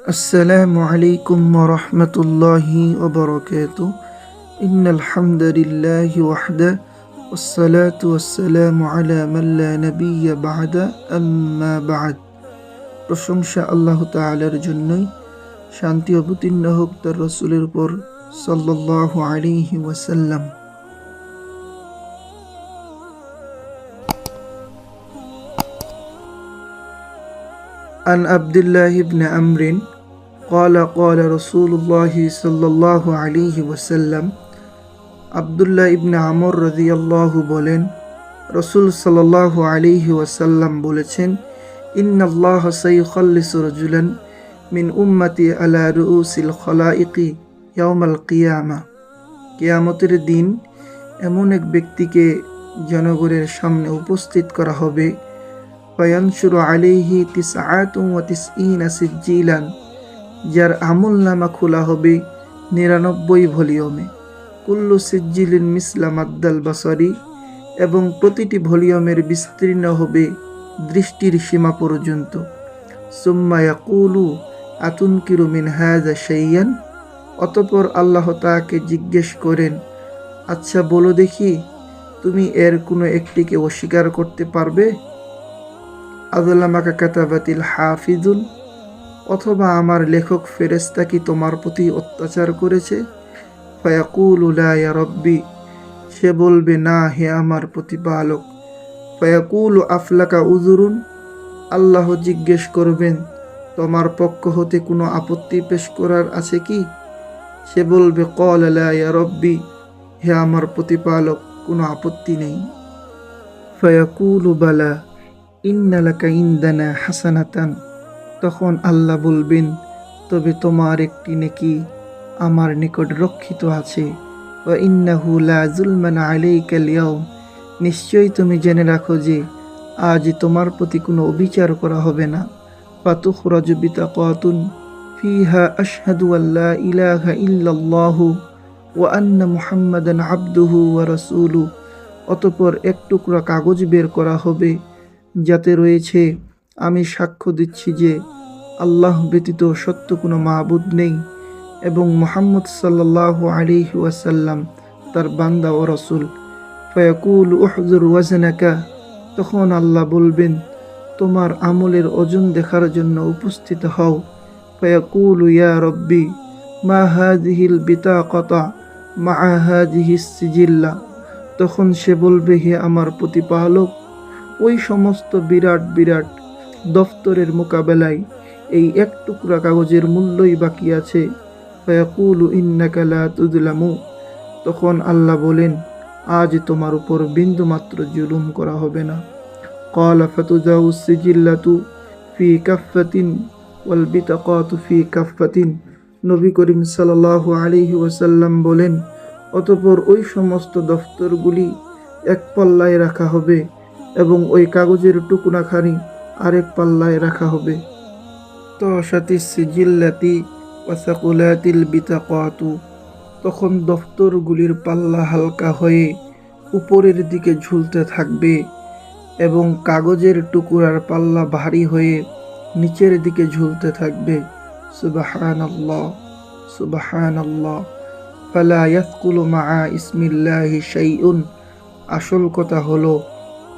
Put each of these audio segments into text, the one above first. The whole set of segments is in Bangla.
السلام عليكم ورحمة الله وبركاته إن الحمد لله وحده والصلاة والسلام على من لا نبي بعد أما بعد প্রশংসা আল্লাহ তাআলার জন্যই শান্তি অবতীর্ণ হোক তার রসুলের উপর সাল্লাল্লাহু আলাইহি ওয়াসাল্লাম عن عبد الله بن عمرو قال قال رسول الله صلى الله عليه وسلم আবদুল্লাহ ইবনে আমর রাদিয়াল্লাহু বলেন রসুল সাল্লাল্লাহু আলাইহি ওয়াসাল্লাম বলেছেন ইন্নাল্লাহ সাইয়ুখাল্লিসু রাজুলান মিন উম্মতি আলা রুউসিল খলাইকি ইয়াউমাল কিয়ামা কিয়ামতের দিন এমন এক ব্যক্তিকে জনগণের সামনে উপস্থিত করা হবে ফয়ানসুর আলাইহি তিসআতুম ওয়া তিসঈনা সিজ্জিলান, যার আমল নামা খোলা হবে নিরানব্বই ভলিউমে। কুল্লু সিজ্জিলিন মিসলাম আদ্দাল বাসারি, এবং প্রতিটি ভলিউমের বিস্তীর্ণ হবে দৃষ্টির সীমা পর্যন্ত। সুম্মা ইয়াকুলু, আতুনকিরু মিন হাযা শাইয়ান, অতপর আল্লাহ তাকে জিজ্ঞেস করেন আচ্ছা বলো দেখি, তুমি এর কোনো একটিকে অস্বীকার করতে পারবে? আদুল্লামাকা কাতাবাতিল হাফিজুল, অথবা আমার লেখক ফেরেস্তা কি তোমার প্রতি অত্যাচার করেছে? রব্বি, সে বলবে, না, হে আমার প্রতিপালক। ফয়াকুল, আফলাকা উজুরুন আল্লাহ জিজ্ঞেস করবেন, তোমার পক্ষ হতে কোনো আপত্তি পেশ করার আছে কি? সে বলবে, কল আলায়া রব্বি, হে আমার প্রতিপালক, কোনো আপত্তি নেই। ফয়াকুল, বালা। ইন্নালাকা ইন্দানা হাসানাতান। তখন আল্লাহ বলবেন, তবে তোমার একটি নেকি আমার নিকট রক্ষিত আছে। ও ইন্নাহু লা জুলমান আলাইকাল নিশ্চয়ই তুমি জেনে রাখো যে আজ তোমার প্রতি কোনো অবিচার করা হবে না। ফাতুখরাজু বিতাকাতুন ফিহা আশহাদু আল্লা ইলাহা ইল্লাল্লাহু ওয়া আন্না মুহাম্মাদান আবদুহু ওয়া রাসূলু অতঃপর এক টুকরা কাগজ বের করা হবে। যাতে রয়েছে, আমি সাক্ষ্য দিচ্ছি যে আল্লাহ ব্যতীত সত্য কোনো মাহবুদ নেই এবং মোহাম্মদ সাল্লাহ আলী ওয়াসাল্লাম তার বান্দা ও রসুল। ফয়াকুল উহজুর ওয়াজনাকা, তখন আল্লাহ বলবেন, তোমার আমলের ওজন দেখার জন্য উপস্থিত হও। ফয়াকুল, ইয়া রব্বি, মা হাদিহিল বিতা কতা মা হাদিহিস সিজিল্লা? তখন সে বলবে, হে আমার প্রতিপালক ওই সমস্ত বিরাট বিরাট দফতরের মোকাবেলায় এই এক টুকরা কাগজের মূল্যই বাকি আছে। তখন আল্লাহ বলেন, আজ তোমার উপর বিন্দুমাত্র জুলুম করা হবে না। সিজিল্লাতু ফি ফি নবী করিম বলেন, অতপর ওই সমস্ত দফতরগুলি এক পল্লায় রাখা হবে। এবং ওই কাগজের টুকরাখানি আরেক পাল্লায় রাখা হবে। তসাতি সিজিল্লাতি ওয়াসাকুলাতিল বিতাকাতু। তখন দফতরগুলির পাল্লা হালকা হয়ে উপরের দিকে ঝুলতে থাকবে এবং কাগজের টুকুরার পাল্লা ভারী হয়ে নিচের দিকে ঝুলতে থাকবে। সুবাহান আল্লাহ সুবাহান আল্লাহ ফালা ইয়াসকুলু মা ইসমিল্লাহি শাইউন। আসল কথা হলো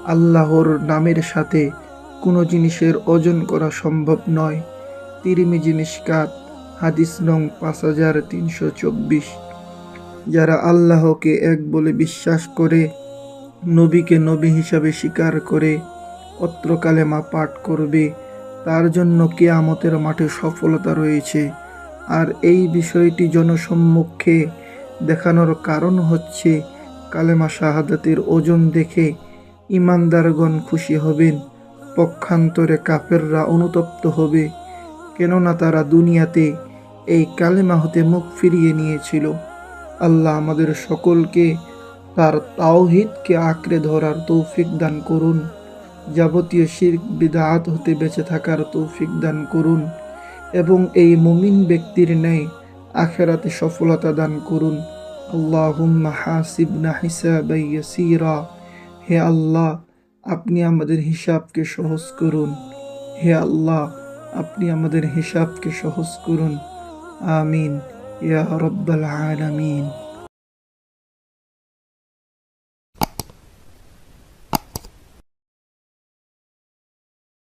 আল্লাহর নামের সাথে কোনো জিনিসের ওজন করা সম্ভব নয়। তিরিমিজি মিসকাত হাদিস নং পাঁচ হাজার তিনশো চব্বিশ। যারা আল্লাহকে এক বলে বিশ্বাস করে, নবীকে নবী হিসাবে স্বীকার করে, অত্র কালেমা পাঠ করবে, তার জন্য কেয়ামতের মাঠে সফলতা রয়েছে। আর এই বিষয়টি জনসম্মুখে দেখানোর কারণ হচ্ছে, কালেমা শাহাদাতের ওজন দেখে ইমানদারগণ খুশি হবেন, পক্ষান্তরে কাফেররা অনুতপ্ত হবে, কেননা তারা দুনিয়াতে এই কালেমা হতে মুখ ফিরিয়ে নিয়েছিল। আল্লাহ আমাদের সকলকে তার তাওহিদকে আঁকড়ে ধরার তৌফিক দান করুন, যাবতীয় শির বিদাত হতে বেঁচে থাকার তৌফিক দান করুন, এবং এই মুমিন ব্যক্তির ন্যায় আখেরাতে সফলতা দান করুন। আল্লাহুম্মা হাসিবনা হিসাবাই ইয়াসীরা। হে আল্লাহ, আপনি আমাদের হিসাবকে সহজ করুন। হে আল্লাহ, আপনি আমাদের হিসাবকে সহজ করুন। আমিন। ইয়া রব্বাল আলামিন।